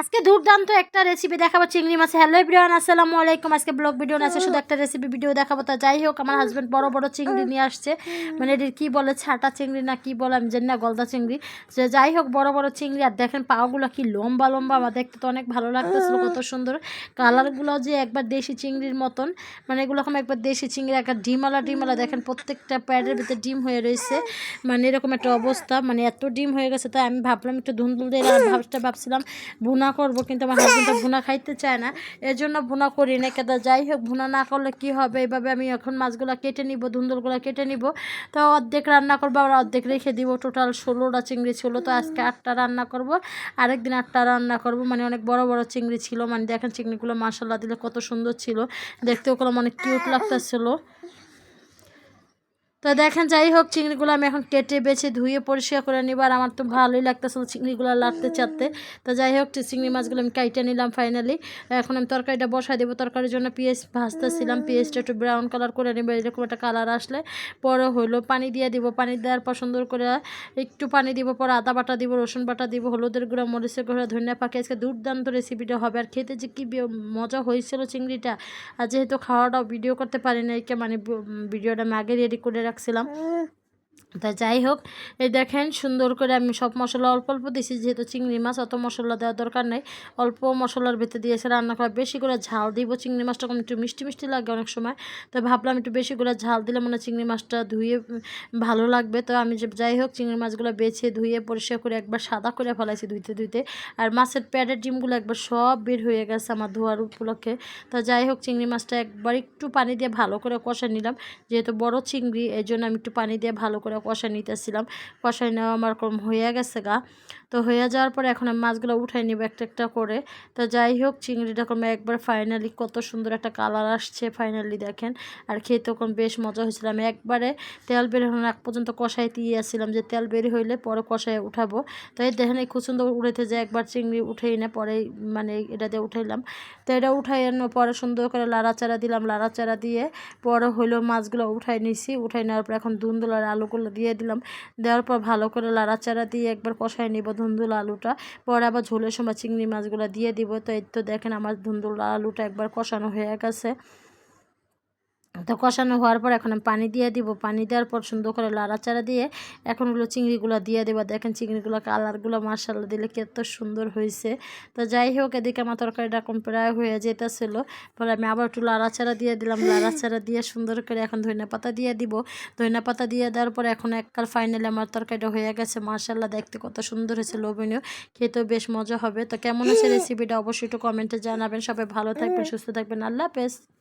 আজকে দুর্দান্ত একটা রেসিপি দেখাবো চিংড়ি মাছ হ্যালো এভরিওয়ান আসসালামু আলাইকুম। আজকে ব্লগ ভিডিও না আছে শুধু একটা রেসিপি ভিডিও দেখাবো। তা যাই হোক আমার হাজব্যান্ড বড় বড় চিংড়ি নিয়ে আসছে। মানে এটির কী বলে ছাটা চিংড়ি না কি বলে আমি জানি না গলদা চিংড়ি। যে যাই হোক বড় বড় চিংড়ি। আর দেখেন পাওগুলো কি লম্বা লম্বা আমার দেখতে তো অনেক ভালো লাগতেছিল কত সুন্দর। কালারগুলো যে একবার দেশি চিংড়ির মতন মানে এগুলো এখন একবার দেশি চিংড়ি একটা ডিমালা ডিমালা দেখেন প্রত্যেকটা প্যাডের ভিতরে ডিম হয়ে রয়েছে। মানে এরকম একটা অবস্থা মানে এত ডিম হয়ে গেছে তাই আমি ভাবলাম একটু ধুন্দুল দিয়ে ভাবটা ভাবছিলাম ভুনা করব, কিন্তু আমার হাজবেন্ড ভুনা খাইতে চায় না। এর জন্য ভুনা করি না কেদা যাই হোক, ভুনা না করলে কি হবে? এইভাবে আমি এখন মাছগুলো কেটে নিব, ধুন্দুলগুলো কেটে নিব। তো অর্ধেক রান্না করব, আবার অর্ধেক রেখে দিব। টোটাল ষোলোটা চিংড়ি ছিল, তো আজকে আটটা রান্না করব। আরেকদিন আটটা রান্না করব মানে অনেক বড় বড় চিংড়ি ছিল। মানে দেখেন চিংড়িগুলো মাসাল্লাহ দিলে কত সুন্দর ছিল। দেখতেও কোনো অনেক কিউট লাগতেছিল। তো দেখেন, যাই হোক, চিংড়িগুলো আমি এখন কেটে বেছে ধুয়ে পরিষ্কার করে নিব, আর আমার তো ভালোই লাগতেছিল চিংড়িগুলো লাগতে চাতে তো যাই হোক চিংড়ি মাছগুলো আমি কাইটে নিলাম ফাইনালি এখন আমি তরকারিটা বসাই দেবো, তরকারির জন্য পেঁয়াজ ভাজতেছিলাম। পেঁয়াজটা একটু ব্রাউন কালার করে নেব, এরকম একটা কালার আসলে। পরে হলো পানি দিয়ে দিব, পানি দেওয়ার পর সুন্দর করে একটু পানি দিব, পরে আদা বাটা দিব, রসুন বাটা দিব, হলুদের গুঁড়া, মরিচের গুঁড়া, ধনিয়া পাখি আজকে দুর্দান্ত রেসিপিটা হবে। আর খেতে যে কী মজা হয়েছিল চিংড়িটা। আর যেহেতু খাওয়াটাও ভিডিও করতে পারি না মানে ভিডিওটা আমি আগে রেডি করে রাখছিলাম। তা যাই হোক, এই দেখেন সুন্দর করে আমি সব মশলা অল্প অল্প দিয়েছি, যেহেতু চিংড়ি মাছ অত মশলা দেওয়ার দরকার নেই। অল্প মশলার ভেতরে দিয়েছে রান্না করা, বেশি করে ঝাল দিব। চিংড়ি মাছটা একটু মিষ্টি মিষ্টি লাগে অনেক সময়, তো ভাবলাম একটু বেশি করে ঝাল দিলে মনে চিংড়ি মাছটা ধুয়ে ভালো লাগবে। তো আমি যে যাই হোক, চিংড়ি মাছগুলো বেছে ধুয়ে পরিষ্কার করে একবার সাদা করে ফেলাইছি ধুইতে ধুইতে। আর মাছের প্যাডের ডিমগুলো একবার সব বের হয়ে গেছে আমার ধোয়ার উপলক্ষে। তো যাই হোক, চিংড়ি মাছটা একবার একটু পানি দিয়ে ভালো করে কষা নিলাম। যেহেতু বড় চিংড়ি এই জন্য আমি একটু পানি দিয়ে ভালো করে কষা নিতেছিলাম। কষাই নেওয়া আমার কম হয়ে গেছে গা। তো হয়ে যাওয়ার পরে এখন আমি মাছগুলো উঠাই নিব একটা একটা করে। তো যাই হোক, চিংড়িটা কম একবার ফাইনালি কত সুন্দর একটা কালার আসছে ফাইনালি দেখেন। আর খেতে কম বেশ মজা হয়েছিল। আমি একবারে তেল বের হওয়ার আগ পর্যন্ত কষাই দিয়ে আসছিলাম যে তেল বের হইলে পরে কষায় উঠাবো। তো এই দেখেন এই খুব সুন্দর উড়েতে যে একবার চিংড়ি উঠেই না পরে মানে এটা দিয়ে উঠাইলাম। তো এটা উঠাই পরে সুন্দর করে লাড়াচাড়া দিলাম। লাড়াচাড়া দিয়ে পরে হইল মাছগুলো উঠাই নিছি। উঠাই নেওয়ার পর এখন ধুন্দুল আর আলুগুলো দিয়ে দিলাম। দেওয়ার পর ভালো করে লাড়াচাড়া দিয়ে একবার কষায় নিব ধুন্দুল আলুটা। পরে আবার ঝোলের সময় চিংড়ি মাছগুলো দিয়ে দিব। তো এই তো দেখেন আমার ধুন্দুল আলুটা একবার কষানো হয়ে গেছে। তো কষানো হওয়ার পর এখন আমি পানি দিয়ে দিব। পানি দেওয়ার পর সুন্দর করে লাড়াচাড়া দিয়ে এখন হলো চিংড়িগুলো দিয়ে দেবো। দেখেন চিংড়িগুলো কালারগুলো মার্শাল্লা দিলে কত সুন্দর হয়েছে। তো যাই হোক এদিকে আমার তরকারিটা এখন প্রায় হয়ে যেতেছিল। পরে আমি আবার একটু লাড়াচাড়া দিয়ে দিলাম। লাড়াচাড়া দিয়ে সুন্দর করে এখন ধনিয়া পাতা দিয়ে দিব। ধনিয়া পাতা দিয়ে দেওয়ার পর এখন এককাল ফাইনালি আমার তরকারিটা হয়ে গেছে। মার্শাল্লাহ দেখতে কত সুন্দর হয়েছে লোভনীয়। খেতেও বেশ মজা হবে। তো কেমন আছে রেসিপিটা অবশ্যই একটু কমেন্টে জানাবেন। সবাই ভালো থাকবেন সুস্থ থাকবেন। আল্লাহ হাফেজ।